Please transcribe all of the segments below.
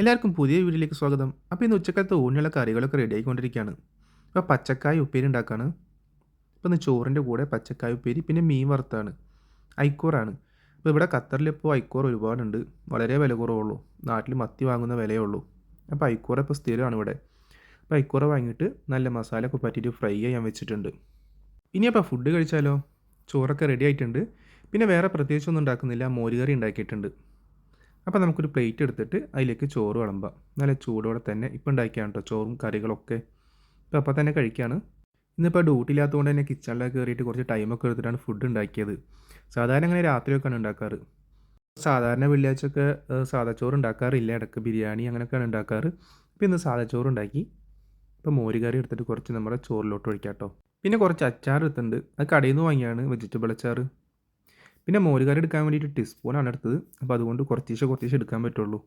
എല്ലാവർക്കും പുതിയ വീഡിയോയിലേക്ക് സ്വാഗതം. അപ്പോൾ ഇന്ന് ഉച്ചക്കാലത്ത് ഊണിനുള്ള കറികളൊക്കെ റെഡി ആയിക്കൊണ്ടിരിക്കുകയാണ്. അപ്പോൾ പച്ചക്കായ ഉപ്പേരി ഉണ്ടാക്കുകയാണ് അപ്പോൾ ഇന്ന് ചോറിന്റെ കൂടെ പച്ചക്കായ ഉപ്പേരി പിന്നെ മീൻ വറുത്താണ്. ഐക്കോറാണ്. അപ്പോൾ ഇവിടെ ഖത്തറിൽ ഇപ്പോൾ ഐക്കോർ ഒരുപാടുണ്ട്. വളരെ വില കുറവുള്ളൂ. നാട്ടിൽ മത്തി വാങ്ങുന്ന വിലയേ ഉള്ളൂ. അപ്പോൾ ഐക്കൂറ ഇപ്പോൾ സ്ഥിരമാണ് ഇവിടെ. അപ്പോൾ ഐക്കൂറ വാങ്ങിയിട്ട് നല്ല മസാല ഒക്കെ പറ്റിയിട്ട് ഫ്രൈ ചെയ്യാൻ വെച്ചിട്ടുണ്ട്. ഇനി അപ്പോൾ ഫുഡ് കഴിച്ചാലോ? ചോറൊക്കെ റെഡി ആയിട്ടുണ്ട്. പിന്നെ വേറെ പ്രത്യേകിച്ചൊന്നും ഉണ്ടാക്കുന്നില്ല. മോരുകറി ഉണ്ടാക്കിയിട്ടുണ്ട്. അപ്പോൾ നമുക്കൊരു പ്ലേറ്റ് എടുത്തിട്ട് അതിലേക്ക് ചോറ് വിളമ്പാം നല്ല ചൂടോടെ തന്നെ ഇപ്പം ഉണ്ടാക്കിയാണ് കേട്ടോ ചോറും കറികളൊക്കെ. ഇപ്പോൾ അപ്പം തന്നെ കഴിക്കുകയാണ് ഇന്നിപ്പോൾ ഡ്യൂട്ടി ഇല്ലാത്തതുകൊണ്ട് തന്നെ കിച്ചണിലേക്ക് കയറിയിട്ട് കുറച്ച് ടൈമൊക്കെ എടുത്തിട്ടാണ് ഫുഡ് ഉണ്ടാക്കിയത്. സാധാരണ അങ്ങനെ രാത്രിയൊക്കെയാണ് ഉണ്ടാക്കാറ്. സാധാരണ വെള്ളിയാഴ്ചയൊക്കെ സാധാ ചോറ് ഉണ്ടാക്കാറില്ല. ഇടയ്ക്ക് ബിരിയാണി അങ്ങനെയൊക്കെയാണ് ഉണ്ടാക്കാറ്. ഇപ്പം ഇന്ന് സാധാ ചോറ് ഉണ്ടാക്കി. ഇപ്പോൾ മോര് കറി എടുത്തിട്ട് കുറച്ച് നമ്മുടെ ചോറിലോട്ട് ഒഴിക്കാം കേട്ടോ പിന്നെ കുറച്ച് അച്ചാർ എടുത്തിട്ടുണ്ട്. അത് കടയിൽ നിന്ന് വാങ്ങിയാണ് വെജിറ്റബിൾ അച്ചാർ. പിന്നെ മോര് കറി എടുക്കാൻ വേണ്ടിയിട്ട് ടീസ്പൂണാണ് എടുത്തത്. അപ്പോൾ അതുകൊണ്ട് കുറച്ചീശെ കുറച്ചീശെ എടുക്കാൻ പറ്റുള്ളൂ.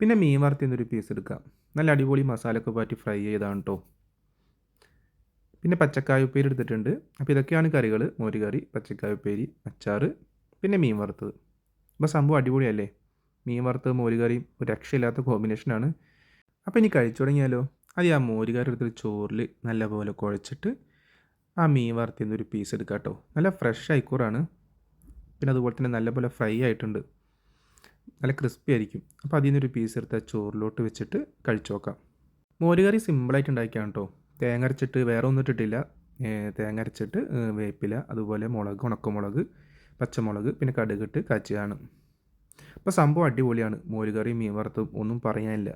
പിന്നെ മീൻ വറുത്തി എന്നൊരു പീസ് എടുക്കാം. നല്ല അടിപൊളി മസാലയൊക്കെ പാറ്റി ഫ്രൈ ചെയ്താണ് കേട്ടോ പിന്നെ പച്ചക്കായ ഉപ്പേരി എടുത്തിട്ടുണ്ട്. അപ്പോൾ ഇതൊക്കെയാണ് കറികൾ. മോര് കറി പച്ചക്കായ ഉപ്പേരി അച്ചാർ പിന്നെ മീൻ വറുത്തത്. അപ്പോൾ സംഭവം അടിപൊളിയല്ലേ? മീൻ വറുത്തത് മോര് കറിയും ഒരു രക്ഷയില്ലാത്ത കോമ്പിനേഷനാണ് അപ്പോൾ ഇനി കഴിച്ചു തുടങ്ങിയാലോ? അത് ആ മോര് കറി എടുത്തിട്ട് ചോറിൽ നല്ലപോലെ കുഴച്ചിട്ട് ആ മീൻ വറുത്തിന്ന് ഒരു പീസ് എടുക്കാം കേട്ടോ നല്ല ഫ്രഷ് ഐക്കൂറാണ് പിന്നെ അതുപോലെ തന്നെ നല്ലപോലെ ഫ്രൈ ആയിട്ടുണ്ട്. നല്ല ക്രിസ്പി ആയിരിക്കും. അപ്പോൾ അതിൽ നിന്നൊരു പീസ് എടുത്ത് ചോറിലോട്ട് വെച്ചിട്ട് കഴിച്ചു നോക്കാം. മോരുകറി സിമ്പിളായിട്ട് ഉണ്ടാക്കിയാണ് കേട്ടോ തേങ്ങ അരച്ചിട്ട് വേറെ ഒന്നും ഇട്ടിട്ടില്ല. തേങ്ങ അരച്ചിട്ട് വേപ്പില അതുപോലെ മുളക് ഉണക്കമുളക് പച്ചമുളക് പിന്നെ കടുകിട്ട് കാച്ചുകയാണ് അപ്പോൾ സംഭവം അടിപൊളിയാണ്. മോരുകറി മീൻ വറുത്തും ഒന്നും പറയാനില്ല.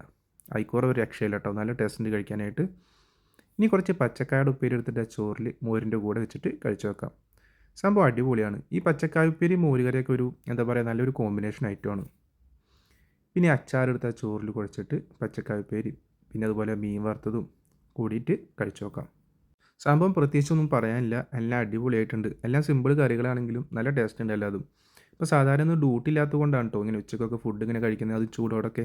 ഐക്കോറ ഒരു രക്ഷയില്ല കേട്ടോ നല്ല ടേസ്റ്റ് ഉണ്ട് കഴിക്കാനായിട്ട്. ഇനി കുറച്ച് പച്ചക്കായുടെ ഉപ്പേരി എടുത്തിട്ട് ചോറിൽ മോരിന്റെ കൂടെ വെച്ചിട്ട് കഴിച്ചു നോക്കാം. സംഭവം അടിപൊളിയാണ്. ഈ പച്ചക്കായ ഉപ്പേരി മോരുകറിയൊക്കെ ഒരു എന്താ പറയുക നല്ലൊരു കോമ്പിനേഷൻ ഐറ്റമാണ് പിന്നെ അച്ചാറെടുത്ത ചോറിൽ കുഴച്ചിട്ട് പച്ചക്കായ ഉപ്പേരി പിന്നെ അതുപോലെ മീൻ വറുത്തതും കൂടിയിട്ട് കഴിച്ചു നോക്കാം. സംഭവം പ്രത്യേകിച്ചൊന്നും പറയാനില്ല. എല്ലാം അടിപൊളിയായിട്ടുണ്ട്. എല്ലാം സിമ്പിൾ കറികളാണെങ്കിലും നല്ല ടേസ്റ്റ് ഉണ്ട് എല്ലാതും. ഇപ്പോൾ സാധാരണ ഒന്നും ഡ്യൂട്ടി ഇല്ലാത്തത് കൊണ്ടാണ് കേട്ടോ ഇങ്ങനെ ഉച്ചക്കൊക്കെ ഫുഡ് ഇങ്ങനെ കഴിക്കുന്നത്. അത് ചൂടോടൊക്കെ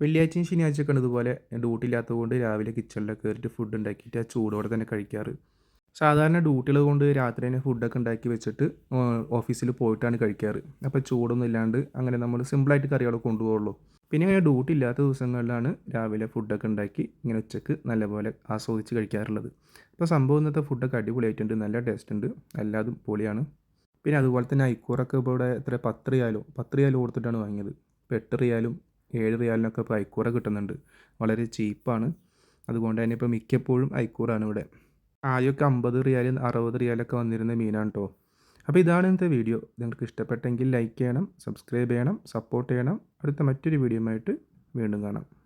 വെള്ളിയാഴ്ചയും ശനിയാഴ്ചയൊക്കെ ഉണ്ട് ഇതുപോലെ ഡ്യൂട്ടി ഇല്ലാത്തത് കൊണ്ട് രാവിലെ കിച്ചണിലൊക്കെ കയറിയിട്ട് ഫുഡ് ഉണ്ടാക്കിയിട്ട് ആ ചൂടോടെ തന്നെ കഴിക്കാറ്. സാധാരണ ഡ്യൂട്ടികൾ കൊണ്ട് രാത്രി തന്നെ ഫുഡൊക്കെ ഉണ്ടാക്കി വെച്ചിട്ട് ഓഫീസിൽ പോയിട്ടാണ് കഴിക്കാറ്. അപ്പോൾ ചൂടൊന്നും ഇല്ലാണ്ട് അങ്ങനെ നമ്മൾ സിമ്പിളായിട്ട് കറികളൊക്കെ കൊണ്ടുപോകുള്ളൂ പിന്നെ ഇങ്ങനെ ഡ്യൂട്ടി ഇല്ലാത്ത ദിവസങ്ങളിലാണ് രാവിലെ ഫുഡൊക്കെ ഉണ്ടാക്കി ഇങ്ങനെ ഉച്ചയ്ക്ക് നല്ലപോലെ ആസ്വദിച്ച് കഴിക്കാറുള്ളത്. അപ്പോൾ സംഭവം ഇന്നത്തെ ഫുഡൊക്കെ അടിപൊളിയായിട്ടുണ്ട് നല്ല ടേസ്റ്റ് ഉണ്ട് എല്ലാതും പൊളിയാണ്. പിന്നെ അതുപോലെ തന്നെ ഐക്കൂറൊക്കെ ഇപ്പോൾ ഇവിടെ എത്ര പത്ത് റിയാലോ പത്ത് റിയാലോ കൊടുത്തിട്ടാണ് വാങ്ങിയത്. ഇപ്പോൾ എട്ട് റിയാലും ഏഴ് റിയാലിനൊക്കെ ഇപ്പോൾ ഐക്കൂറ കിട്ടുന്നുണ്ട്. വളരെ ചീപ്പാണ് അതുകൊണ്ട് തന്നെ ഇപ്പോൾ മിക്കപ്പോഴും ഐക്കൂറാണ് ഇവിടെ. ആദ്യമൊക്കെ അമ്പത് റിയാൽ അറുപത് റിയാലൊക്കെ വന്നിരുന്ന മീനാണ് കേട്ടോ അപ്പോൾ ഇതാണ് ഇന്നത്തെ വീഡിയോ. നിങ്ങൾക്ക് ഇഷ്ടപ്പെട്ടെങ്കിൽ ലൈക്ക് ചെയ്യണം സബ്സ്ക്രൈബ് ചെയ്യണം സപ്പോർട്ട് ചെയ്യണം. അടുത്ത മറ്റൊരു വീഡിയോ ആയിട്ട് വീണ്ടും കാണാം.